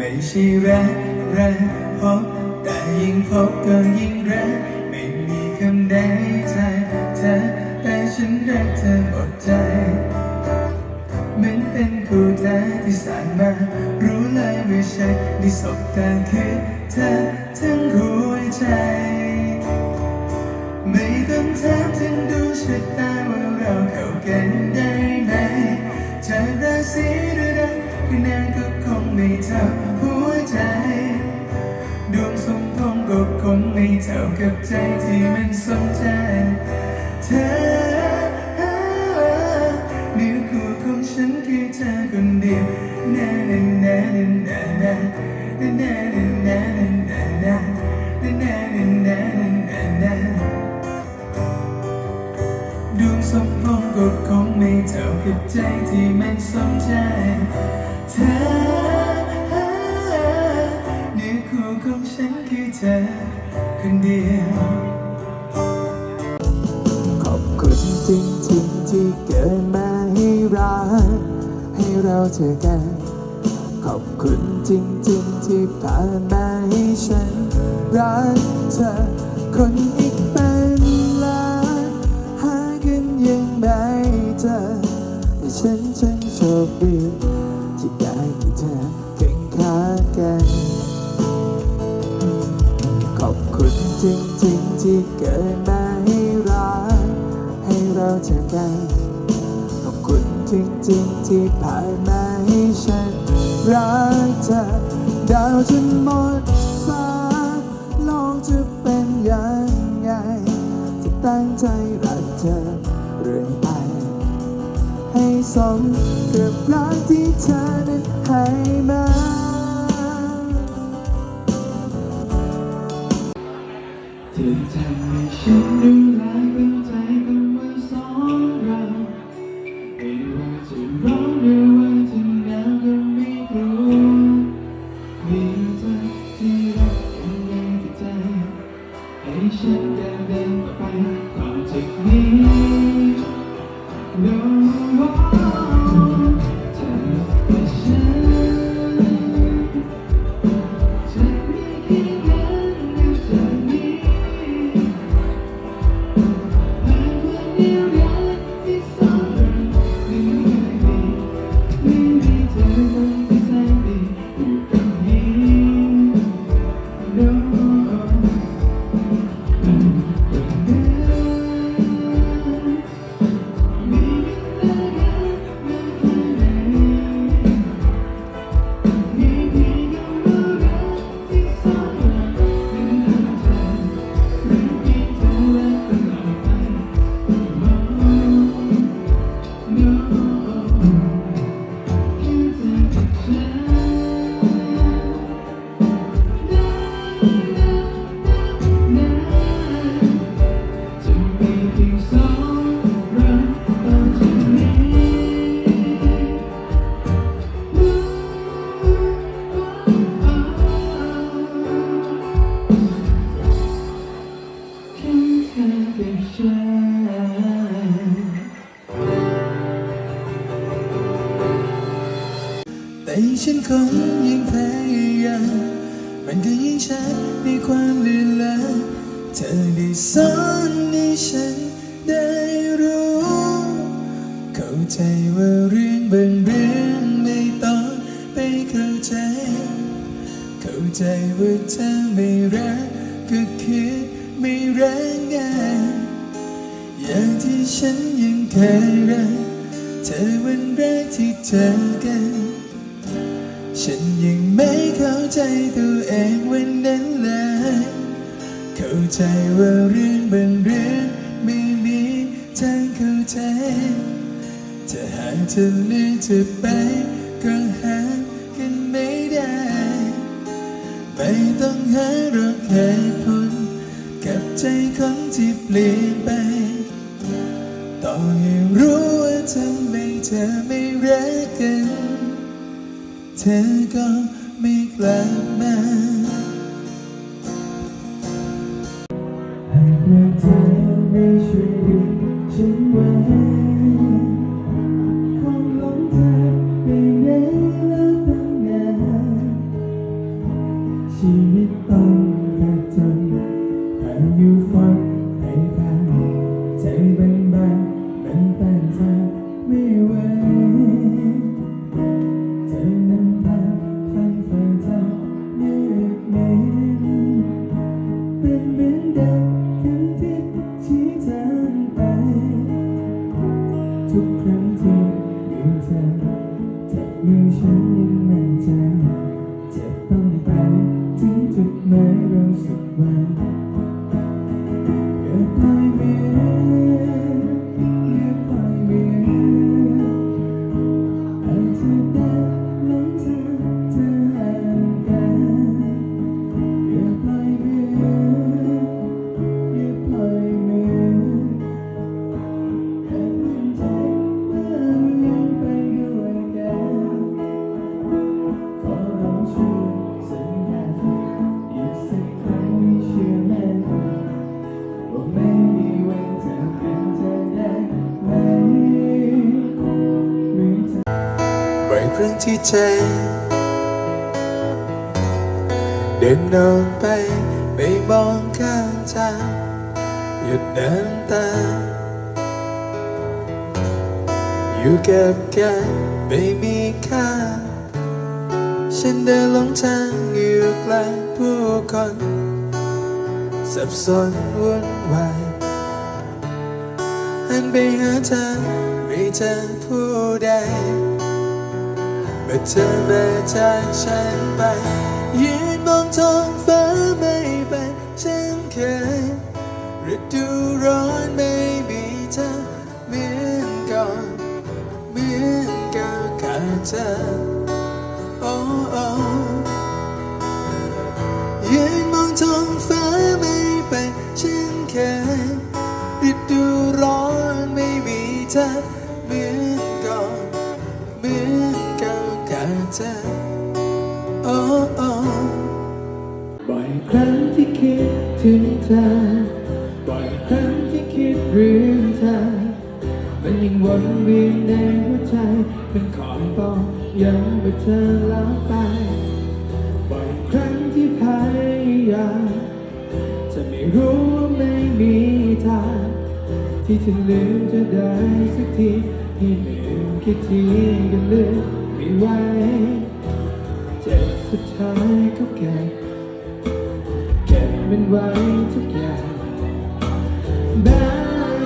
ไม่ใช่รักรักพบแต่ยิ่งพบก็ยิ่งรักไม่มีคำใดใจเธอแต่ฉันรักเธอหมดใจเหมือนเป็นคู่แท้ที่สางมา รู้เลยว่าฉันได้สบตาคือเธอทั้งหัวใจ ไม่ต้องถามถึงดวงชะตาว่าเราเข้ากันได้ไหมจะราศีหรือรักคะแนนก็คงไม่เท่า งไม่เท่ากับใจที่มันสนใจ เธอนื้อคู่ของฉันคือเธอคนเดียวนานานานานานานานานานานานานานานานานาดวงสมพงก็คงไม่เท่ากับใจที่มันสนใจ เธอเนื้อคู่ของฉัน คนเดียว ขอบคุณจริงๆที่เกิดมาให้รักให้เราเจอกัน ขอบคุณจริงๆที่ผ่านมาให้ฉัน รักเธอคนอีกเป็นล้านหากันยังไม่เจอแต่ฉันช่างโชคดีที่ได้มีเธอเคียงข้ากัน คุณจริงที่เกิดมาให้รักให้เราเจอกันขอบคุณจริงๆที่ผ่านมาให้ฉันรักเธอดาวจนหมดฟ้าโลกจะเป็นยังไงที่ตั้งใจรักเธอเรื่อยไป ให้สมกับรักที่เธอนั้นให้มา ให้ฉันก้าวเดินต่อไปต่อจากนี้ No more ได้รู้ เข้าใจว่าเรื่องบางเรื่องไม่ต้องไปเข้าใจ เข้าใจว่าเธอไม่รักก็คือไม่รักไงอย่างที่ฉันยังเคยรักเธอวันแรกที่เจอกัน ฉันยังไม่เข้าใจตัวเองวันนั้นเลย เข้าใจว่าเรื่องบาง จะไปก็หากันไม่ได้ ไม่ต้องหาหรอกเหตุผลกับใจคนที่เปลี่ยนไป ต่อให้รู้ว่าทำไมเธอไม่รักกัน เธอก็ไม่กลับมาหากว่าเธอไม่ช่วยดึงฉันไว้ ทั้งที่มีเธอแต่มีฉันยังในใจจะต้องไปถึงจุดหมเราสักวัน รื่องที่เจ็บเดินนอนไปไม่มองข้างทางหยุดน้ำตา อยู่กับกันไม่มีค่า ฉันเดินหลงทางอยู่กลางผู้คนสับสนวุ่นวายหันไปหาเธอไม่เจอผู้ใด มื่อเธอมาจากฉันไป ยืนมองท้องฟ้าไม่เป็นเช่นเคยฤดูร้อนไม่มีเธอเหมือนก่อนเหมือนก่าขาดเธอโอ้โอ้ยืนมองท้องฟ้า ถึงเธอบ่อยครั้งที่คิดเรื่องเธอ มันยังวนเวียนในหัวใจ เป็นคอยบอกย้ำว่าเธอล้วไปบ่อยครั้งที่พยายามจะไม่รู้ว่าไม่มีทางที่จะลืมเธอได้สักทีที่ลืมแค่ทีก็ลืมไม่ไหวเจ็บสุดท้ายก็แก่ มันไว้ทุกอย่างแม้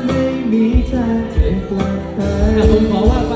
ไม่มีทางจะกลับไปอะผมขอว่าไป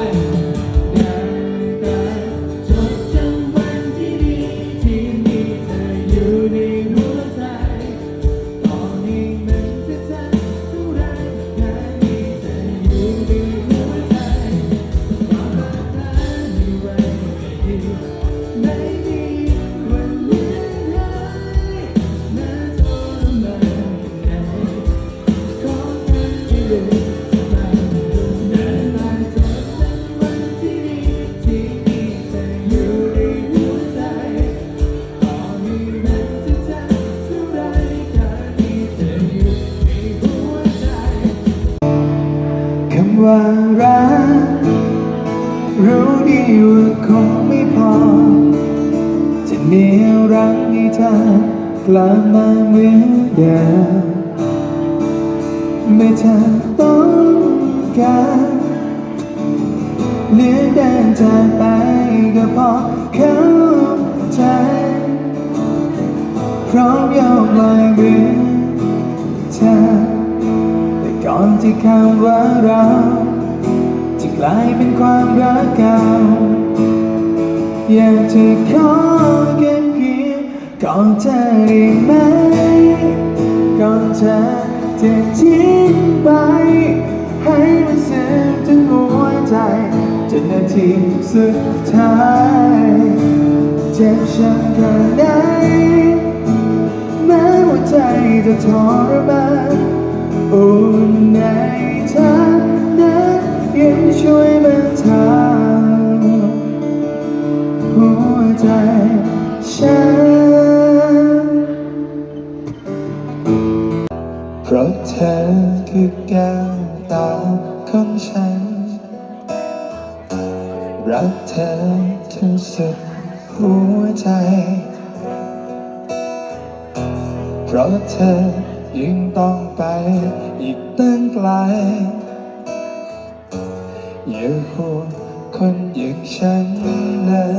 เธอกลับมาเหมือนเดิมไม่เธอต้องการเหลือเดินจากไปก็พอเข้าใจพร้อมยอมลอยมือเธอแต่ก่อนที่คำว่าเราจะกลายเป็นความรักเก่าอยากจะขอแค่เพียง ก่อนเธอได้ไหมก่อนเธอจะทิ้งไป ให้มันเสียทั้งหัวใจจนนาทีสุดท้ายเจ็บช้ำแค่ไหนแม้ว่าใจจะทรมานอุ่นในเธอนั้นยังช่วยบรรเทาหัวใจฉัน คือแก้วตาของฉัน รักเธอที่สุดหัวใจ เพราะเธอยิ่งต้องไปอีกตั้งไกลอย่าห่วคนอย่างฉันเลย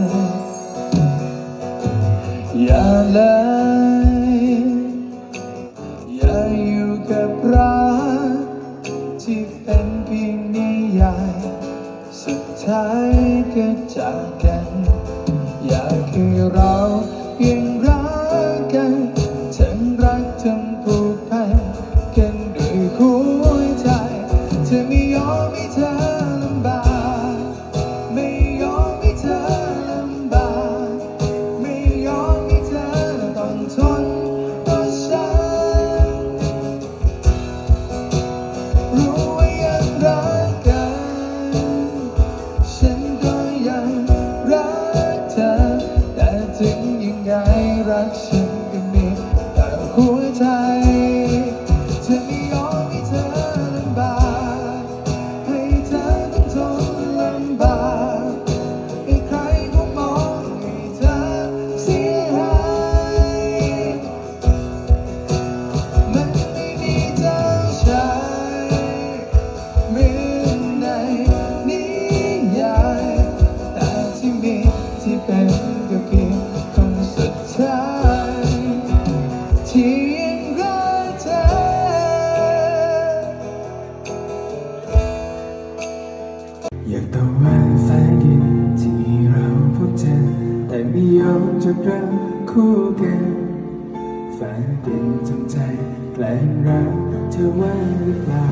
อย่าเลย ท้ายก็จากกัน อยากให้เรายัง อยากตะวันแสงเย็นที่เราพบเจอแต่ไม่ยอมจะเริ่มคู่กันฝันเป็นจำใจแกล้งรักเธอไว้หรือเปล่า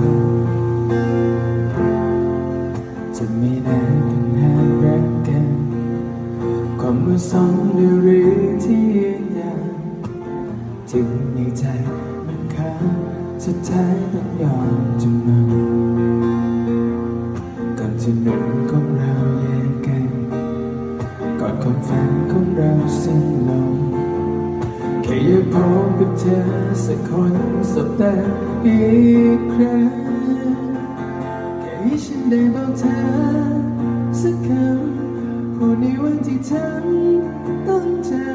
ให้ฉันได้บอกเธอสักคำพูดในวันที่เธอต้องเจอ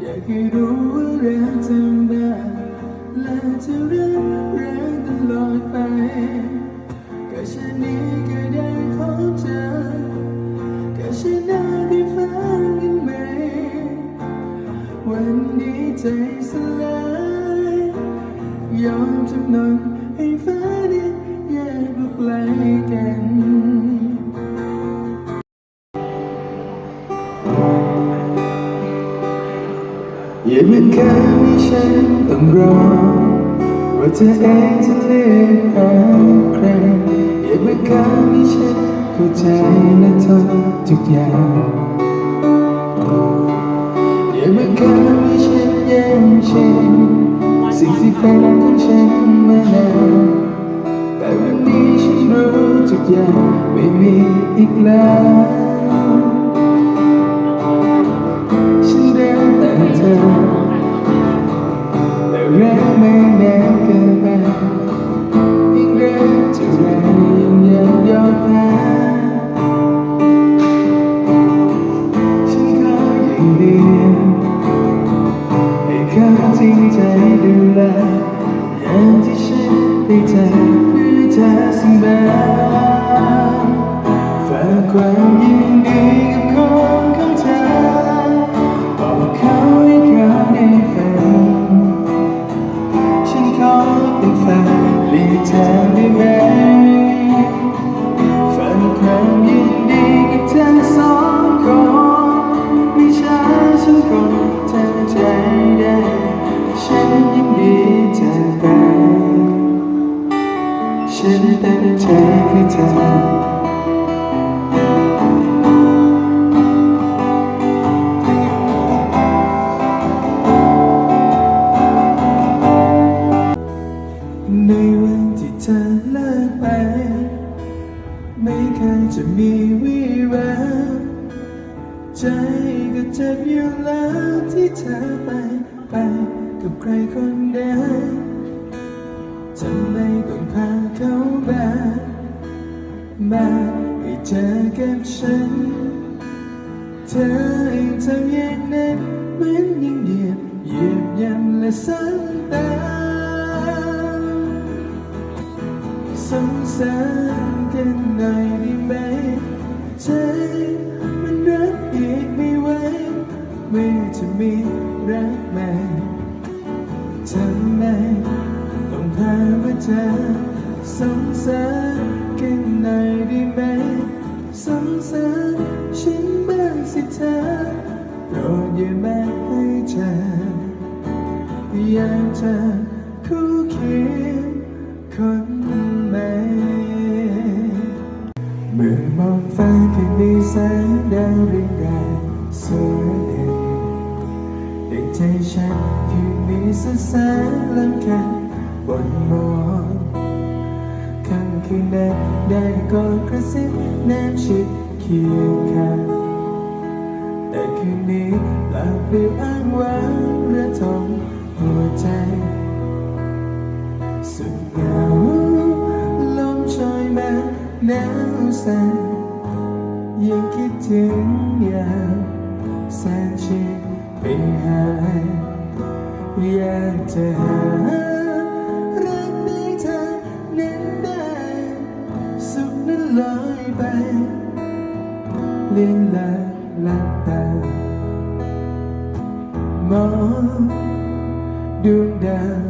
อยากให้รู้ว่ารักเธอได้และจะรักรักตลอดไปก็ฉันนี้ก็ได้พบเจอก็ฉันน่าได้ฟังกันไหม วันนี้ใจสลายยอมจำนนให้ฟ้าดิน อย่าเหมือนเคยมีฉันต้องรอว่าเธอเองจะเลือกหาใครอย่าเหมือนเคยมีฉันเข้าใจและทนทุกอย่างอย่ามาเคยมีฉันแย่งชิงสิ่งที่เป็นของฉันมานานแต่วันนี้ฉันรู้ทุกอย่างไม่มีอีกแล้วา ใจก็เจ็บอยู่แล้วที่เธอไปไปกับใครคนเดิมทำไมต้องพาเขามามาให้เจอกับฉัน เธอเองทำอย่างนั้นเหมือนยิ่งเหยียบเหยียบย่ำและซ้ำติมสงสารกันหน่อยได้ไหมใจ มื่อจะมีรักใหม่ทำไมต้องพามาเจอสงสารกันหน่อยได้ไหมสงสารฉันบ้างสิเธอโปรดอย่ามาให้เจออยากจะคู่เคียงคน ได้กอดกระซิบแนบชิดเคียงข้างแต่คืนนี้หลับลืมอ้างว้างเระทมหัวใจ สุดเหงาลมโชยมาหนาวสั่นยังคิดถึงอย่างแสนชิดไปหาอยากจะหา เลียนละลับตามองดวงดาว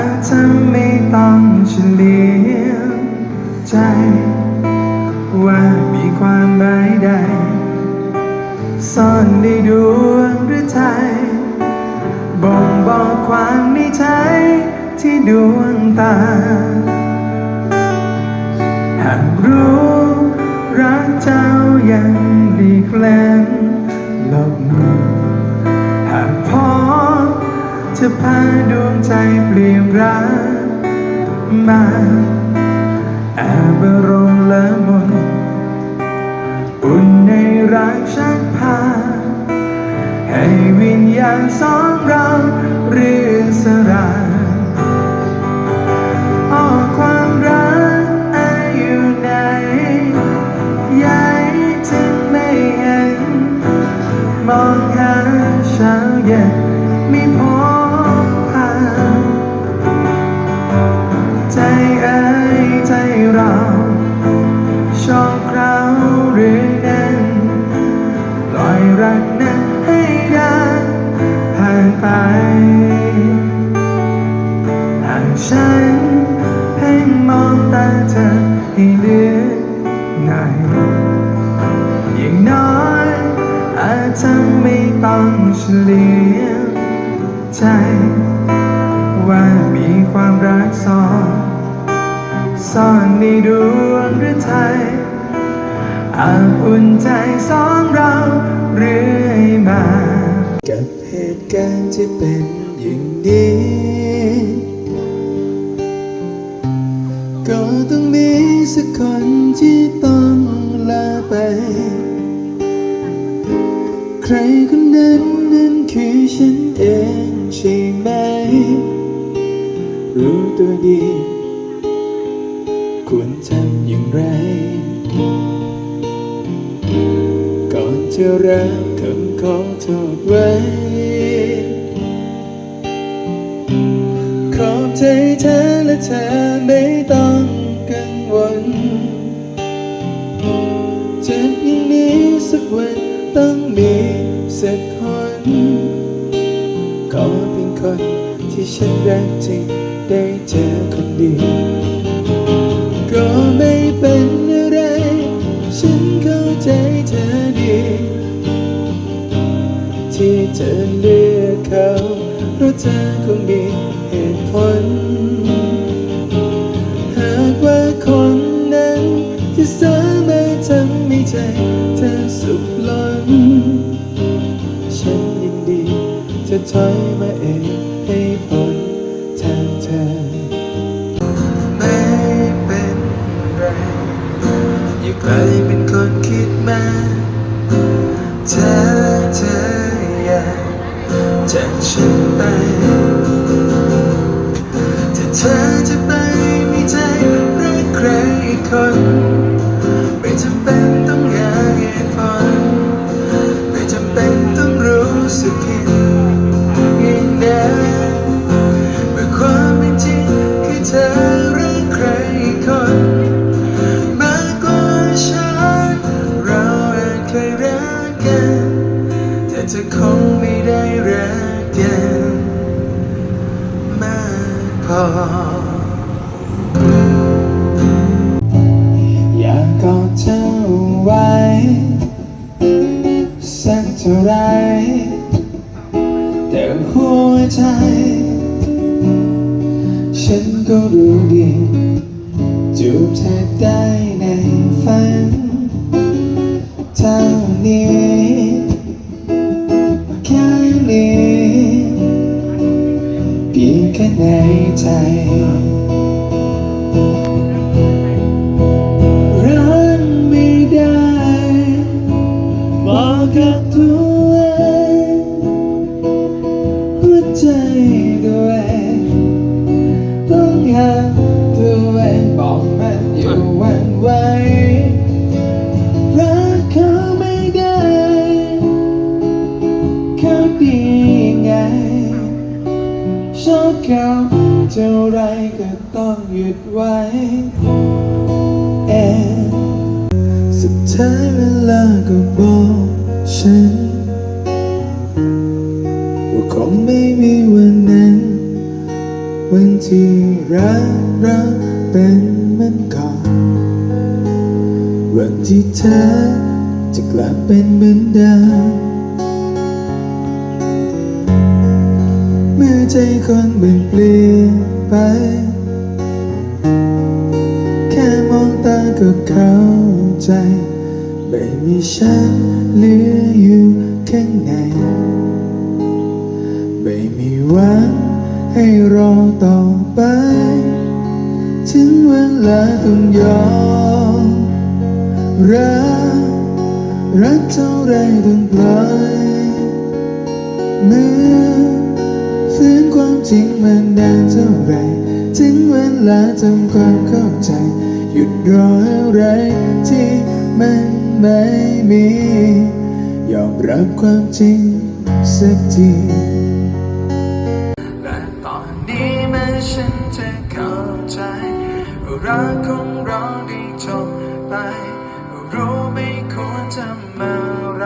อาจจะไม่ต้องเฉลียวใจ ว่ามีความหมายใดซ่อนในดวงหรือไทยบ่งบอกความในใจที่ดวงตา หากรู้รักเจ้ายังดีแกล้งหลบห จะพาดวงใจเปลี่ยนรักมาแอบรมละมุนอุ่นในรักชักพา ให้วิญญาณสองเรา เลียวใจ ว่ามีความรักซ่อนซ่อนในดวงหรือไทยอาจอุ่นใจสองเราเรื่อยมา กับเหตุการณ์ที่เป็นอย่างนี้ ก็ต้องมีสักคนที่ต้องลาไป ใครคนนั้น เองใช่ไหม รู้ตัวดี ควรทำอย่างไร ก่อนจะรับคำขอโทษไว้ ขอบใจเธอและเธอไม่ต้องกังวลจะยังมีสักวันต้องมีสักคน คนที่ฉันรักจริงได้เจอคนดีก็ไม่เป็นอะไร ฉันเข้าใจเธอดี ที่เธอเลือกเขาเพราะเธอคงมีเหตุผล ถอยมาเองให้พ้นทางเธอ ไม่เป็นไรอย่ไกล ท่าไรแต่หัวใจ ฉันก็รู้ดีจูบเธอได้ในฝันเท่านี้แค่นี้เพียงแค่ในใจ เท่าไรก็ต้องหยุดไว้เองสุดท้ายเวลาก็บอกฉัน ว่าคงไม่มีวันนั้น วันที่รักเราเป็นเหมือนก่อนวันที่เธอจะกลับเป็นเหมือนเดิม ใจคนเปลี่ยนเปลี่ยนไป แค่มองตาก็เข้าใจ ไม่มีฉันเหลืออยู่ข้างในไม่มีหวังให้รอต่อไป ถึงเวลาต้องยอมรักรักเท่าไรต้องปล่อยมือ ฝืนความจริงมันนานเท่าไรถึงเวลาทำความเข้าใจ หยุดรออะไรที่มันไม่มี ยอมรับความจริงสักทีและตอนนี้แม้ฉันจะเข้าใจว่ารักของเราได้จบไปรู้ไม่ควรทำอะไร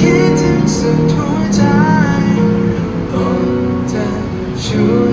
คิดถึงสุดหัวใจต้จะช่วย